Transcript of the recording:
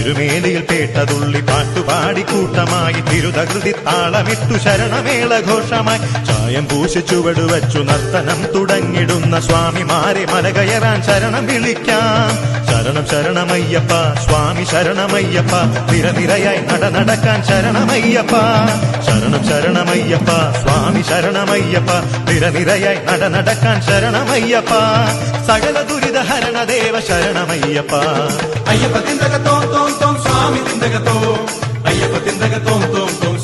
തിരുമേനിയിൽ പേട്ടതുള്ളി പാട്ടുപാടി കൂട്ടമായി തിരുതകൃതി താളമിട്ടു ശരണമേള ഘോഷമായി. ചായം പൂശി ചുവട് വച്ചു നർത്തനം തുടങ്ങിടുന്ന സ്വാമിമാരെ മലകയറാൻ ശരണം വിളിക്കാം. ശരണം ശരണമയ്യപ്പ സ്വാമി ശരണമയ്യപ്പ നിരനിരയായി നട നടക്കാൻ ശരണമയ്യപ്പ. ശരണം ശരണമയ്യപ്പ സ്വാമി ശരണമയ്യപ്പ നിരനിരയായി നട നടക്കാൻ ശരണമയ്യപ്പ. സകല ദുരിതഹരണ ദേവ ശരണമയ്യപ്പ. Ayyappa തിന്തക Ahí ya fue tienda que tom, tom, tom,